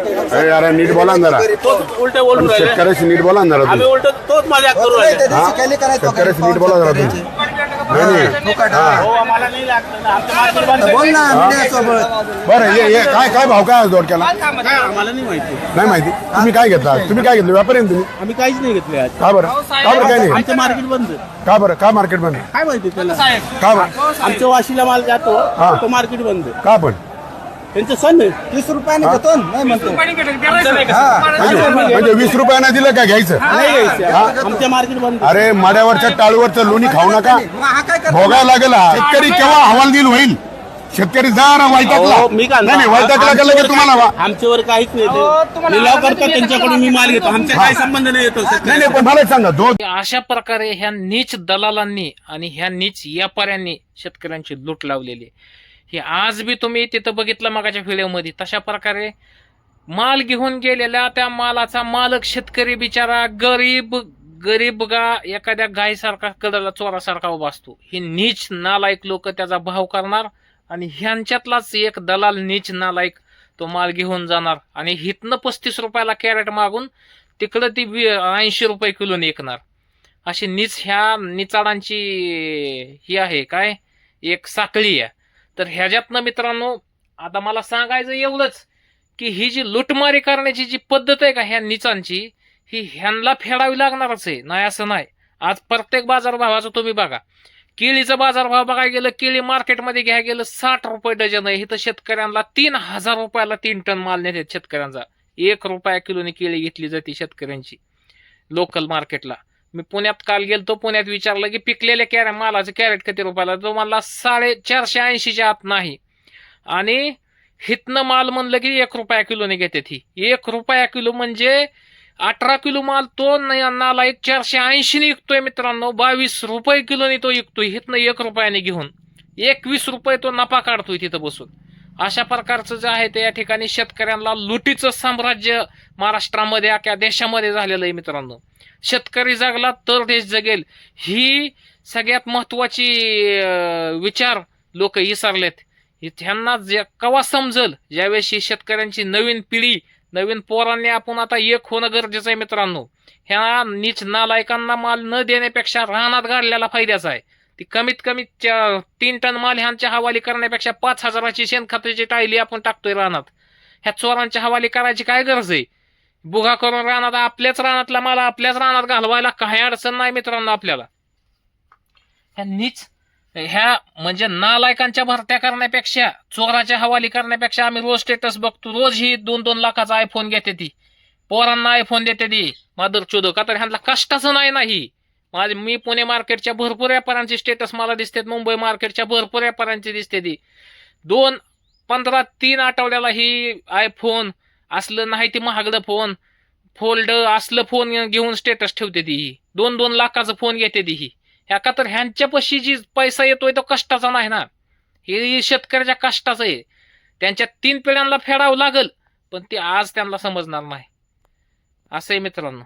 अरे अरे नीट बोला ना जरा. तोच उलट बोलून राहिले. शेतकऱ्याशी नीट बोला ना जरा आम्ही तुम्ही. उलट तोच मजाक करू राहिले. शेतकऱ्याशी नीट बोला जरा तुम्ही. नाही नाही. हा. हो आम्हाला नाही लागलं ना. आमच्या मार्केट बंद आहे. बोल ना मीडियासोबत बरं हे हे काय काय भाव काय आज दोडक्याला काय आम्हाला नाही माहिती. नाही माहिती. तुम्ही काय घेतला तुम्ही काय घेतलं? व्यापारी आहे ना तुम्ही? आम्ही काहीच नाही घेतले आज. का बरं? का बरं काय नाही? आमचं मार्केट बंद आहे. का बरं? का मार्केट बंद काय माहिती त्याला? का बरं? आमच्या वाशीला माल जातो हा. तो मार्केट बंद आहे. का पण? त्यांचं सण आहे. तीस रुपयाने घेतो ना? नाही म्हणतो. म्हणजे म्हणजे वीस रुपयानं दिलं का घ्यायचं? नाही घ्यायचं. आमच्या मार्केट बंद. अरे माड्यावरच्या टाळूवरचं लोणी खाऊ नका. मग हा काय करतो? भोगायला लागेल हा. शेतकरी केव्हा हवाल दिल होईल? शेतकरी वैतागला. अहो, मी काय नाही नाही गेलं की तुम्हाला वा- आमच्यावर काहीच नाही ते. लिलाव करतात त्यांच्याकडून मी माल घेतो आमचा काय संबंध नाही येतो नाही नाही पण मला एक सांगा. दोन अशा प्रकारे ह्या नीच दलालांनी आणि ह्या नीच व्यापाऱ्यांनी शेतकऱ्यांची लूट लावलेली आहे. हे आज बी तुम्ही तिथं बघितलं मगाच्या व्हिडिओमध्ये तशा प्रकारे माल घेऊन गेलेल्या त्या मालाचा मालक शेतकरी बिचारा गरीब गरीब गा एखाद्या गायसारखा कडला चोरासारखा उभा असतो. हे नीच नालायक लोक त्याचा भाव करणार आणि ह्यांच्यातलाच एक दलाल नीच नालायक तो माल घेऊन जाणार आणि हितनं पस्तीस रुपयाला कॅरेट मागून तिकडं ती ऐंशी रुपये किलो विकणार अशी नीच ह्या निचाडांची ही आहे काय? एक साखळी आहे. तर ह्याच्यातनं मित्रांनो आता मला सांगायचं एवढंच की ही जी लुटमारी करण्याची जी पद्धत आहे का ह्या निचांची ही ह्यांना फेडावी लागणारच आहे. नाही असं नाही. आज प्रत्येक बाजारभावाचं तुम्ही बघा. केळीचा बाजारभाव बघायला गेलं केळी मार्केटमध्ये घ्यायला गेलं साठ रुपये डझन आहे. इथं शेतकऱ्यांना तीन हजार रुपयाला तीन टन माल नेतात शेतकऱ्यांचा. एक रुपया किलोने केळी घेतली जाते शेतकऱ्यांची लोकल मार्केटला मी पुण्यात काल गेलतो पुण्यात विचारलं की पिकलेल्या कॅरेट मालाचं कॅरेट किती रुपयाला? तो मला साडे चारशे ऐंशीच्या आत नाही. आणि हितनं माल म्हणलं की एक रुपया किलोने घेते ती. एक रुपया किलो म्हणजे अठरा किलो माल तो नाला एक चारशे ऐंशीने विकतोय मित्रांनो. बावीस रुपये किलोने तो विकतोय. हितनं एक रुपयाने घेऊन. एकवीस रुपये तो नफा काढतोय तिथं बसून. अशा प्रकारचं जे आहे ते या ठिकाणी शेतकऱ्यांना लुटीचं साम्राज्य महाराष्ट्रामध्ये अख्या देशामध्ये झालेलं आहे मित्रांनो. शेतकरी जगला तर देश जगेल. ही सगळ्यात महत्वाची विचार लोक विसरलेत त्यांना जे कवा समजल? ज्यावेळेस शेतकऱ्यांची नवीन पिढी नवीन पोरांनी आपण आता एक होणं गरजेचं आहे मित्रांनो. ह्या नीच नालायकांना माल न देण्यापेक्षा रानात गाडलेला फायद्याचा आहे. ती कमीत कमी तीन टन माल ह्यांच्या हवाली करण्यापेक्षा पाच हजाराची शेणखताची टायली आपण टाकतोय रानात. ह्या चोरांच्या हवाली करायची काय गरज आहे? बुगा करून रानात आपल्याच रानातला माल आपल्याच रानात घालवायला काही अडचण नाही मित्रांनो आपल्याला. ह्या नीच ह्या म्हणजे नालायकांच्या भरत्या करण्यापेक्षा चोराच्या हवाली करण्यापेक्षा आम्ही रोज स्टेटस बघतो. रोज ही दोन दोन लाखाचा आयफोन घेते ती. पोरांना आयफोन देते ती. मादर चोदो का तर ह्यांना कष्टाचं नाही नाही माझे मी पुणे मार्केटच्या भरपूर व्यापाऱ्यांचे स्टेटस मला दिसतात. मुंबई मार्केटच्या भरपूर व्यापाऱ्यांचे दिसते ती दोन पंधरा तीन आठवड्याला ही आयफोन असलं नाही ती महागडं फोन फोल्ड असलं फोन घेऊन स्टेटस ठेवते ती ही. दोन दोन लाखाचा फोन घेते ती ही. ह्या का तर ह्यांच्यापाशी जी पैसा येतोय तो कष्टाचा नाही ना. हे शेतकऱ्याच्या कष्टाचं आहे. त्यांच्या तीन पिढ्यांना फेडावं लागल पण ते आज त्यांना समजणार नाही. असं आहे मित्रांनो.